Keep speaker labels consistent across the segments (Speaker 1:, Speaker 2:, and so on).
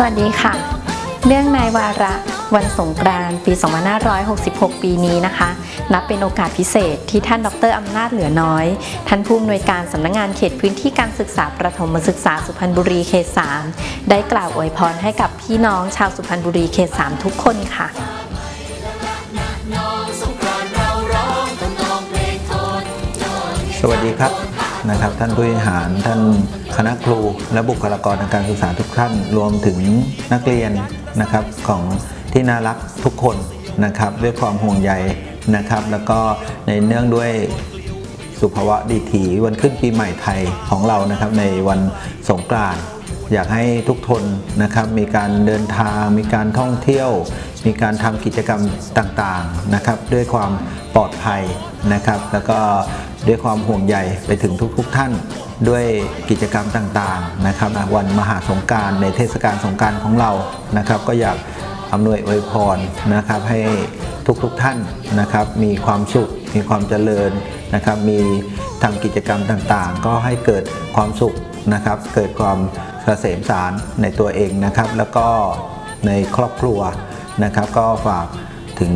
Speaker 1: สวั
Speaker 2: ส
Speaker 3: ดีค่ะ เนื่องในวาระวันสงกรานต์ปี 2566 ปีนี้นะคะ นับเป็นโอกาสพิเศษที่ท่านดรอำนาจเหลือน้อย ท่านผู้อำนวยการสำนักงงานเขตพื้นที่การศึกษาประถมศึกษาสุพรรณบุรีเขต 3 ได้กล่าวอวยพรให้กับพี่น้องชาวสุพรรณบุรีเขต 3 ทุกคนค่ะ
Speaker 4: สวัสดีครับ นะครับ ท่านผู้บริหารท่านคณะครู และบุคลากรทางการศึกษาทุกท่านรวมถึงนักเรียนนะครับของที่น่ารักทุกคนนะครับ ด้วยความห่วงใยนะครับ แล้วก็ในเนื่องด้วยสุภาวะดีถีวันขึ้นปีใหม่ไทยของเรานะครับ ในวันสงกรานต์อยากให้ทุกคนนะครับ มีการเดินทาง มีการท่องเที่ยว มีการทำกิจกรรมต่างๆนะครับด้วยความปลอดภัยนะครับ แล้วก็ด้วยความห่วงใยไปถึงทุกๆท่านด้วยกิจกรรมต่างๆนะครับวันมหาสงการในเทศกาลสงการของเรานะครับ ก็อยากอำนวยอวยพรนะครับให้ทุกๆทท่านนะครับ มีความสุข มีความเจริญนะครับ มีทำกิจกรรมต่างๆ ก็ให้เกิดความสุขนะครับ เกิดความเกษมสารในตัวเองนะครับ แล้วก็ในครอบครัว นะครับ ก็ฝากถึง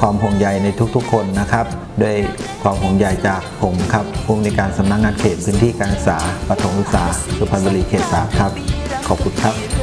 Speaker 4: ความห่วงใยในทุกๆ คนนะครับ ด้วยความห่วงใยจากผมครับผู้อำนวยการสำนักงานเขตพื้นที่การศึกษาปฐมศึกษาสุพรรณบุรีเขตสามครับ ขอบคุณครับ